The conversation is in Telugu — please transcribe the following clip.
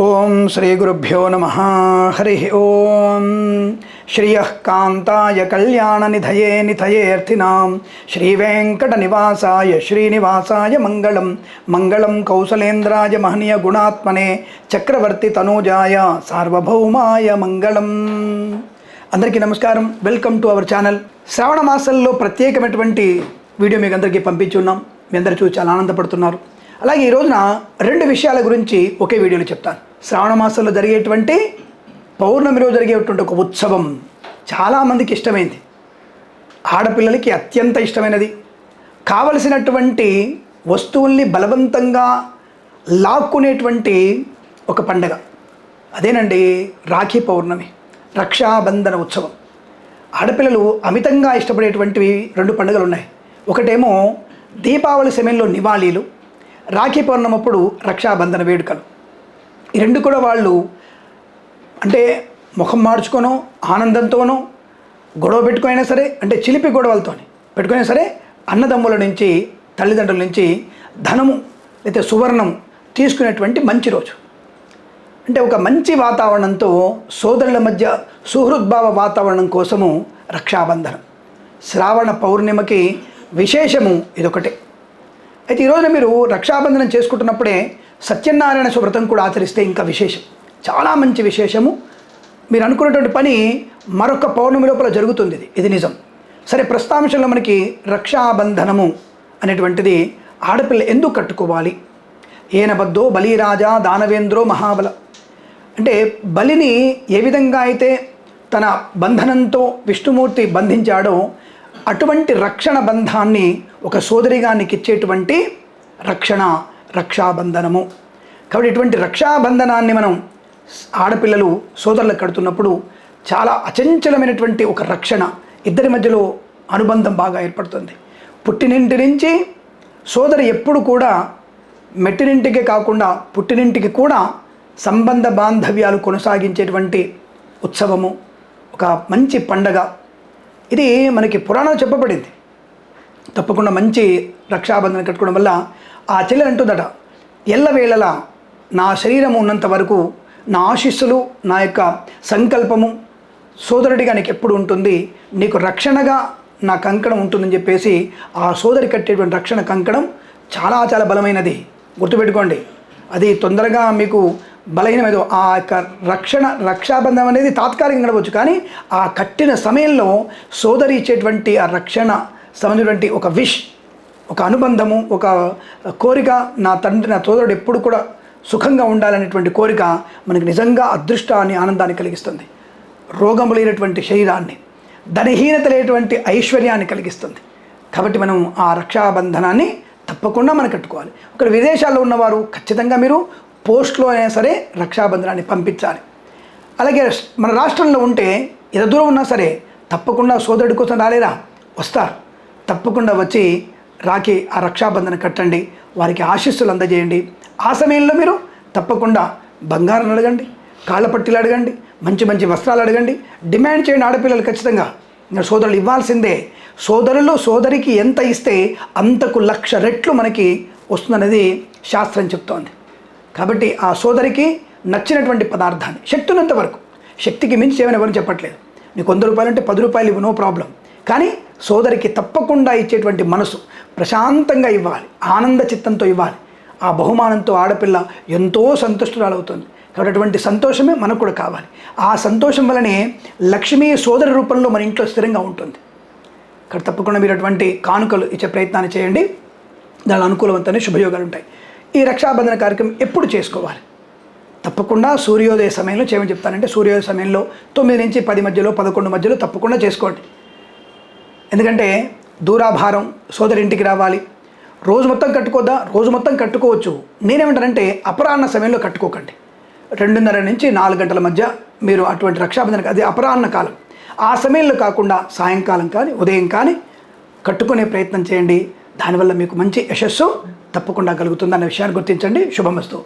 ఓం శ్రీ గురుభ్యో నమ. హరి ఓం. శ్రియ కాంతాయ కళ్యాణ నిధయే నిధయేర్థినాం శ్రీ వెంకట నివాసాయ శ్రీనివాసాయ మంగళం. మంగళం కౌసలేంద్రాయ మహనీయ గుణాత్మనే చక్రవర్తి తనూజాయ సార్వభౌమాయ మంగళం. అందరికీ నమస్కారం. Welcome to our channel. శ్రావణ మాసంలో ప్రత్యేకమైనటువంటి వీడియో మీకు అందరికీ పంపించున్నాం. మీ అందరూ చూసి చాలా ఆనందపడుతున్నారు. అలాగే ఈ రోజున రెండు విషయాల గురించి ఒకే వీడియోలో చెప్తాను. శ్రావణ మాసంలో జరిగేటువంటి పౌర్ణమిలో జరిగేటువంటి ఒక ఉత్సవం చాలామందికి ఇష్టమైంది. ఆడపిల్లలకి అత్యంత ఇష్టమైనది. కావలసినటువంటి వస్తువుల్ని బలవంతంగా లాక్కునేటువంటి ఒక పండగ. అదేనండి రాఖీ పౌర్ణమి రక్షాబంధన ఉత్సవం. ఆడపిల్లలు అమితంగా ఇష్టపడేటువంటివి రెండు పండుగలు ఉన్నాయి. ఒకటేమో దీపావళి సమయంలో నివాళీలు రాఖీ పౌర్ణమప్పుడు రక్షాబంధన వేడుకలు. ఈ రెండు కూడా వాళ్ళు అంటే ముఖం మార్చుకోనో ఆనందంతోనో గొడవ పెట్టుకునైనా సరే అంటే చిలిపి గొడవలతో పెట్టుకునే సరే అన్నదమ్ముల నుంచి తల్లిదండ్రుల నుంచి ధనము లేకపోతే సువర్ణం తీసుకునేటువంటి మంచి రోజు. అంటే ఒక మంచి వాతావరణంతో సోదరుల మధ్య సుహృద్భావ వాతావరణం కోసము రక్షాబంధనం. శ్రావణ పౌర్ణిమకి విశేషము ఇదొకటే. అయితే ఈరోజు మీరు రక్షాబంధనం చేసుకుంటున్నప్పుడే సత్యనారాయణ శుభ్రతం కూడా ఆచరిస్తే ఇంకా విశేషం. చాలా మంచి విశేషము. మీరు అనుకున్నటువంటి పని మరొక పౌర్ణమి లోపల జరుగుతుంది ఇది. ఇది నిజం. సరే ప్రస్తాంశంలో మనకి రక్షాబంధనము అనేటువంటిది ఆడపిల్ల ఎందుకు కట్టుకోవాలి? ఏనబద్దో బలిరాజా దానవేంద్రో మహాబల. అంటే బలిని ఏ విధంగా అయితే తన బంధనంతో విష్ణుమూర్తి బంధించాడో అటువంటి రక్షణ బంధాన్ని ఒక సోదరిగానికి ఇచ్చేటువంటి రక్షణ రక్షాబంధనము. కాబట్టి ఇటువంటి రక్షాబంధనాన్ని మనం ఆడపిల్లలు సోదరులకు కడుతున్నప్పుడు చాలా అచంచలమైనటువంటి ఒక రక్షణ ఇద్దరి మధ్యలో అనుబంధం బాగా ఏర్పడుతుంది. పుట్టినింటి నుంచి సోదరి ఎప్పుడు కూడా మెట్టినింటికి కాకుండా పుట్టినింటికి కూడా సంబంధ బాంధవ్యాలు కొనసాగించేటువంటి ఉత్సవము ఒక మంచి పండగ. ఇది మనకి పురాణం చెప్పబడింది. తప్పకుండా మంచి రక్షాబంధన కట్టుకోవడం వల్ల ఆ చెల్లె అంటుందట ఎల్లవేళలా నా శరీరం ఉన్నంత వరకు నా ఆశీస్సులు నా యొక్క సంకల్పము సోదరుడిగా నీకు ఎప్పుడు ఉంటుంది? నీకు రక్షణగా నా కంకణం ఉంటుందని చెప్పేసి ఆ సోదరి కట్టేటువంటి రక్షణ కంకణం చాలా చాలా బలమైనది. గుర్తుపెట్టుకోండి అది తొందరగా మీకు బలహీనమేదో ఆ యొక్క రక్షణ రక్షాబంధం అనేది తాత్కాలికంగా గడవచ్చు కానీ ఆ కట్టిన సమయంలో సోదరి ఇచ్చేటువంటి ఆ రక్షణ సంబంధించినటువంటి ఒక విష్ ఒక అనుబంధము ఒక కోరిక నా తండ్రి నా సోదరుడు ఎప్పుడు కూడా సుఖంగా ఉండాలనేటువంటి కోరిక మనకి నిజంగా అదృష్టాన్ని ఆనందాన్ని కలిగిస్తుంది. రోగము లేనటువంటి శరీరాన్ని ధనహీనత లేనటువంటి ఐశ్వర్యాన్ని కలిగిస్తుంది. కాబట్టి మనం ఆ రక్షాబంధనాన్ని తప్పకుండా మనం కట్టుకోవాలి. ఒకరు విదేశాల్లో ఉన్నవారు ఖచ్చితంగా మీరు పోస్ట్లో అయినా సరే రక్షాబంధనాన్ని పంపించాలి. అలాగే మన రాష్ట్రంలో ఉంటే ఎంత దూరం ఉన్నా సరే తప్పకుండా సోదరుడి కోసం రాలేరా? వస్తారు. తప్పకుండా వచ్చి రాఖీ ఆ రక్షాబంధన కట్టండి వారికి ఆశీస్సులు అందజేయండి. ఆ సమయంలో మీరు తప్పకుండా బంగారం అడగండి కాళ్ళ పట్టీలు అడగండి మంచి మంచి వస్త్రాలు అడగండి. డిమాండ్ చేయండి ఆడపిల్లలు ఖచ్చితంగా సోదరులు ఇవ్వాల్సిందే. సోదరులు సోదరికి ఎంత ఇస్తే అంతకు లక్ష రెట్లు మనకి వస్తుందనేది శాస్త్రం చెప్తోంది. కాబట్టి ఆ సోదరికి నచ్చినటువంటి పదార్థాన్ని శక్తి ఉన్నంత వరకు శక్తికి మించి ఏమైనా ఎవరు చెప్పట్లేదు. నీకు వంద రూపాయలు అంటే పది రూపాయలు ఇవ్వు నో ప్రాబ్లం. కానీ సోదరికి తప్పకుండా ఇచ్చేటువంటి మనసు ప్రశాంతంగా ఇవ్వాలి ఆనంద చిత్తంతో ఇవ్వాలి. ఆ బహుమానంతో ఆడపిల్ల ఎంతో సంతుష్టురాలవుతుంది. కాబట్టి అటువంటి సంతోషమే మనకు కూడా కావాలి. ఆ సంతోషం వలనే లక్ష్మీ సోదరి రూపంలో మన ఇంట్లో స్థిరంగా ఉంటుంది. ఇక్కడ తప్పకుండా మీరు అటువంటి కానుకలు ఇచ్చే ప్రయత్నాన్ని చేయండి. దాని అనుకూలవంతమైన శుభయోగాలు ఉంటాయి. ఈ రక్షాబంధన కార్యక్రమం ఎప్పుడు చేసుకోవాలి? తప్పకుండా సూర్యోదయ సమయంలో చేయమని చెప్తానంటే సూర్యోదయ సమయంలో తొమ్మిది నుంచి పది మధ్యలో పదకొండు మధ్యలో తప్పకుండా చేసుకోండి. ఎందుకంటే దూరాభారం సోదరి ఇంటికి రావాలి. రోజు మొత్తం కట్టుకోద్దా? రోజు మొత్తం కట్టుకోవచ్చు. నేనేమంటానంటే అపరాహ్న సమయంలో కట్టుకోకండి. రెండున్నర నుంచి నాలుగు గంటల మధ్య మీరు అటువంటి రక్షాబంధన అది అపరాహ్న కాలం. ఆ సమయంలో కాకుండా సాయంకాలం కానీ ఉదయం కానీ కట్టుకునే ప్రయత్నం చేయండి. దానివల్ల మీకు మంచి యశస్సు తప్పకుండా కలుగుతుందన్న విషయాన్ని గుర్తించండి. శుభమస్తు.